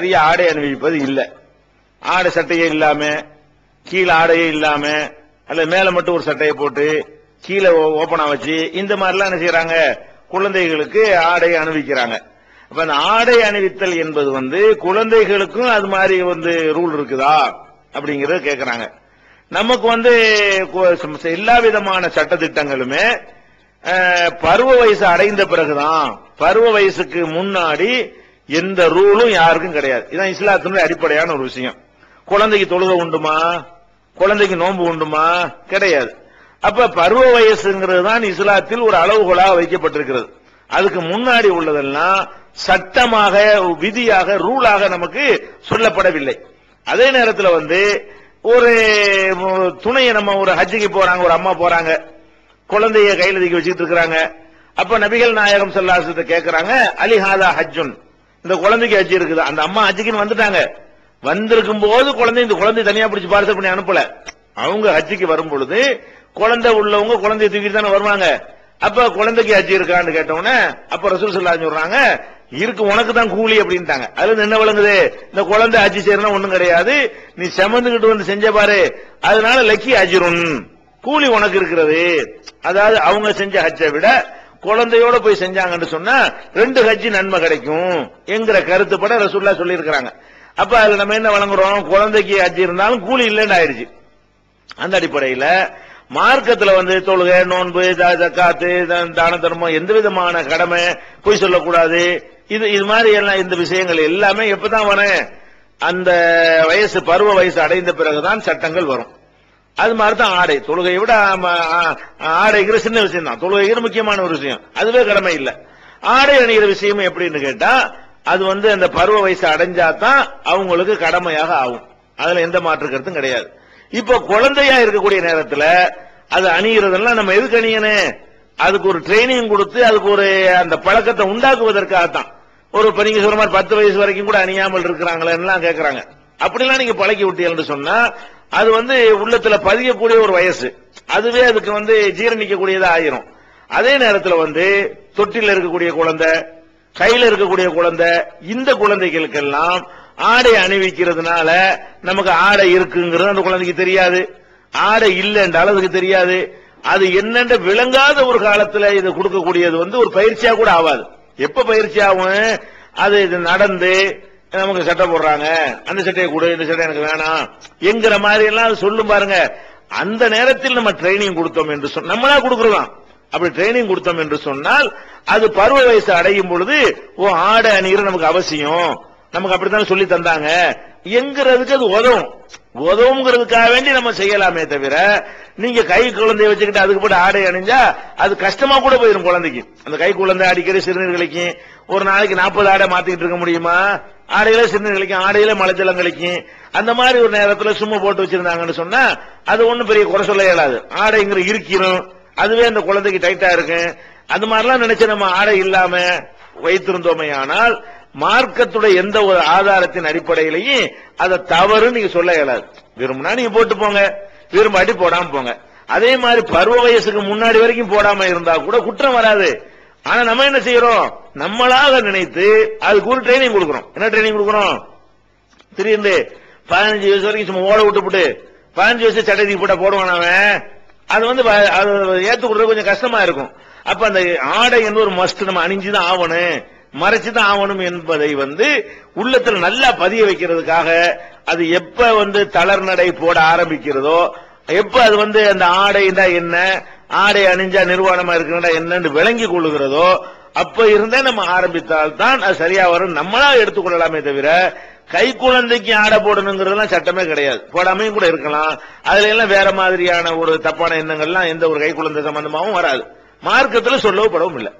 பெரிய ஆடை அணிவிப்பது இல்ல. ஆடை சட்டையே இல்லாம கீழே ஆடையே இல்லாம அல்ல மேல மட்டும் ஒரு சட்டையை போட்டு கீழே ஓபனா வச்சு இந்த மாதிரிலாம் என்ன செய்யறாங்க? குழந்தைகளுக்கு ஆடை அணிவிக்கிறாங்க. அப்ப அந்த ஆடை அணிவித்தல் என்பது வந்து குழந்தைகளுக்கும் அது மாதிரி வந்து ரூல் இருக்குதா? அப்படிங்கறத கேக்குறாங்க. நமக்கு வந்து எல்லா விதமான சட்டத்திட்டங்களுமே அஹ், பருவ வயசு அடைந்த பிறகுதான் பருவ வயசுக்கு முன்னாடி எந்த ரூலும் யாருக்கும் கிடையாது. இதான் இஸ்லாத்தினுடைய அடிப்படையான ஒரு விஷயம். குழந்தைக்கு தொழுக உண்டுமா? குழந்தைக்கு நோன்பு உண்டுமா? கிடையாது. அப்ப பருவ வயசுங்கிறது தான் இஸ்லாத்தில் ஒரு அளவுகோலாக வைக்கப்பட்டிருக்கிறது. அதுக்கு முன்னாடி உள்ளதெல்லாம் சட்டமாக விதியாக ரூலாக நமக்கு சொல்லப்படவில்லை. அதே நேரத்தில் வந்து ஒரு துணையை நம்ம ஒரு ஹஜ்ஜுக்கு போறாங்க ஒரு அம்மா போறாங்க. குழந்தைய கையில தூக்கி வச்சுட்டு இருக்கிறாங்க. அப்ப நபிகள் நாயகம் செல்லாசத்தை கேட்கிறாங்க அலிஹாதா ஹஜ்ஜுன். இந்த குழந்தைக்கு ஹஜ்ஜி இருக்குது. அந்த அம்மா ஹஜ்ஜிக்குன்னு வந்துட்டாங்க. வந்திருக்கும் போது குழந்தை இந்த குழந்தை தனியா பிடிச்சு பார்சல் பண்ணி அனுப்பல. அவங்க ஹஜ்ஜிக்கு வரும் பொழுது குழந்தை உள்ளவங்க குழந்தைய தூக்கிட்டு தானே வருவாங்க. அப்ப குழந்தைக்கு ஹஜ்ஜி இருக்கான்னு கேட்டவுடனே அப்ப ரசூல் சொல்லா சொல்றாங்க இருக்கு உனக்கு தான் கூலி அப்படின்ட்டாங்க. அதுல என்ன விளங்குது? இந்த குழந்தை ஹஜ்ஜி செய்யறதுனா ஒண்ணும் கிடையாது. நீ செமந்துகிட்டு வந்து செஞ்ச பாரு. அதனால லக்கி அஜிரும் கூலி உனக்கு இருக்கிறது. அதாவது அவங்க செஞ்ச ஹஜ்ஜை விட குழந்தையோட போய் செஞ்சாங்கன்னு சொன்னா ரெண்டு ஹஜ்ஜி நன்மை கிடைக்கும் என்கிற கருத்துப்பட ரசூல்லா சொல்லியிருக்கிறாங்க. அப்ப அதுல நம்ம என்ன வழங்குறோம்? குழந்தைக்கு ஹஜ்ஜி இருந்தாலும் கூலி இல்லைன்னு ஆயிடுச்சு. அந்த அடிப்படையில மார்க்கத்துல வந்து தொழுகை நோன்பு காத்து தான தர்மம் எந்த விதமான கடமை பொய் சொல்லக்கூடாது. இது இது மாதிரி எல்லாம் இந்த விஷயங்கள் எல்லாமே எப்பதான் வர அந்த வயசு பருவ வயசு அடைந்த பிறகுதான் சட்டங்கள் வரும். அது மாதிரி தான் ஆடை. தொழுகையை விட ஆடைங்கிற சின்ன விஷயம் தான் தொழுகைங்கிற முக்கியமான ஒரு விஷயம். அதுவே கடமை இல்லை. ஆடை அணிகிற விஷயம் எப்படின்னு கேட்டா அது வந்து அந்த பருவ வயசு அடைஞ்சாதான் அவங்களுக்கு கடமையாக ஆகும். அதுல எந்த மாற்று கருத்தும் கிடையாது. இப்போ குழந்தையா இருக்கக்கூடிய நேரத்துல அது அணிகிறதெல்லாம் நம்ம எதுக்கு அணியணும்? அதுக்கு ஒரு ட்ரைனிங் கொடுத்து அதுக்கு ஒரு அந்த பழக்கத்தை உண்டாக்குவதற்காகத்தான். ஒரு இப்ப நீங்க சொல்ற மாதிரி பத்து வயசு வரைக்கும் கூட அணியாமல் இருக்கிறாங்களேன்னு கேட்கறாங்க அப்படிலாம் நீங்க பழக்கி விட்டீங்கன்னு சொன்னா அது வந்து உள்ளத்துல பதியக்கூடிய ஒரு வயசு. அதுவே அதுக்கு வந்து ஜீரணிக்கக்கூடியதா ஆயிரும். அதே நேரத்தில் வந்து தொட்டில இருக்கக்கூடிய குழந்தை கையில இருக்கக்கூடிய குழந்தை இந்த குழந்தைகளுக்கெல்லாம் ஆடை அணிவிக்கிறதுனால நமக்கு ஆடை இருக்குங்கிறது அந்த குழந்தைக்கு தெரியாது. ஆடை இல்லைன்றாலும் அதுக்கு தெரியாது. அது என்னென்ற விளங்காத ஒரு காலத்துல இது கொடுக்கக்கூடியது வந்து ஒரு பயிற்சியா கூட ஆகாது எப்ப பயிற்சி ஆகும்? அது இது நடந்து நமக்கு சட்டை போடுறாங்க. அந்த சட்டையை கொடு இந்த சட்டை எனக்கு வேணாம். என்கிற மாதிரி எல்லாம் அது சொல்லும் பாருங்க. அந்த நேரத்தில் நம்ம ட்ரைனிங் கொடுத்தோம் என்று சொன்ன நம்மளா கொடுக்கறோம். அப்படி ட்ரைனிங் கொடுத்தோம் என்று சொன்னால் அது பருவ வயசு அடையும் பொழுது ஓ ஆடை அணிகிற நமக்கு அவசியம். நமக்கு அப்படித்தான் சொல்லி தந்தாங்க. எங்கிறதுக்கு அது உதவும். உதவுங்கிறதுக்காக வேண்டி நம்ம செய்யலாமே தவிர நீங்க கை குழந்தைய வச்சுக்கிட்டு அதுக்கு போட்டு ஆடை அணிஞ்சா அது கஷ்டமா கூட போயிடும் குழந்தைக்கு. அந்த கை குழந்தை அடிக்கடி சிறுநீர் ஒரு நாளைக்கு நாற்பது ஆடை மாத்திக்கிட்டு இருக்க முடியுமா? ஆடையில சின்ன கழிக்கும் ஆடையில மலைச்சலம் கழிக்கும். அந்த மாதிரி ஒரு நேரத்தில் சும்மா போட்டு வச்சிருந்தாங்கன்னு சொன்னா அது ஒண்ணும் பெரிய குறை சொல்ல இயலாது. ஆடைங்கிற இருக்கிறோம். அதுவே அந்த குழந்தைக்கு டைட்டா இருக்கு அது மாதிரிலாம் நினைச்சு நம்ம ஆடை இல்லாம வைத்திருந்தோமே ஆனால் மார்க்கத்துடைய எந்த ஒரு ஆதாரத்தின் அடிப்படையிலையும் அதை தவறு நீங்க சொல்ல இயலாது. விரும்பினா நீங்க போட்டு போங்க. விரும்பாட்டி போடாம போங்க. அதே மாதிரி பருவ வயசுக்கு முன்னாடி வரைக்கும் போடாம இருந்தா கூட குற்றம் வராது. ஆனா நம்ம என்ன செய்யறோம்? நம்மளாக நினைத்து அதுக்கு ஒரு ட்ரைனிங் கொடுக்கறோம் என்ன ட்ரைனிங் கொடுக்கறோம் திடீர்னு பதினஞ்சு வயசு வரைக்கும் சும்மா ஓட விட்டுப்புட்டு பதினஞ்சு வயசு சட்டை போட்டா போடுவான் அவன். அது வந்து அது ஏத்து கொடுறது கொஞ்சம் கஷ்டமா இருக்கும். அப்ப அந்த ஆடை என்று ஒரு மஸ்ட் நம்ம அணிஞ்சுதான் ஆகணும். மறைச்சுதான் ஆகணும் என்பதை வந்து உள்ளத்துல நல்லா பதிய வைக்கிறதுக்காக அது எப்ப வந்து தளர் நடை போட ஆரம்பிக்கிறதோ எப்ப அது வந்து அந்த ஆடைண்டா என்ன ஆடை அணிஞ்சா நிர்வாணமா இருக்கிறதா என்னன்னு விளங்கி கொள்ளுகிறதோ அப்ப இருந்தே நம்ம ஆரம்பித்தால் தான் அது சரியா வரும். நம்மளா எடுத்துக்கொள்ளலாமே தவிர கை குழந்தைக்கு ஆடை போடணுங்கிறதுலாம் சட்டமே கிடையாது. போடாமையும் கூட இருக்கலாம். அதுல எல்லாம் வேற மாதிரியான ஒரு தப்பான எண்ணங்கள்லாம் எந்த ஒரு கை குழந்தை சம்பந்தமாவும் வராது. மார்க்கத்துல சொல்லவும் படவும் இல்லை.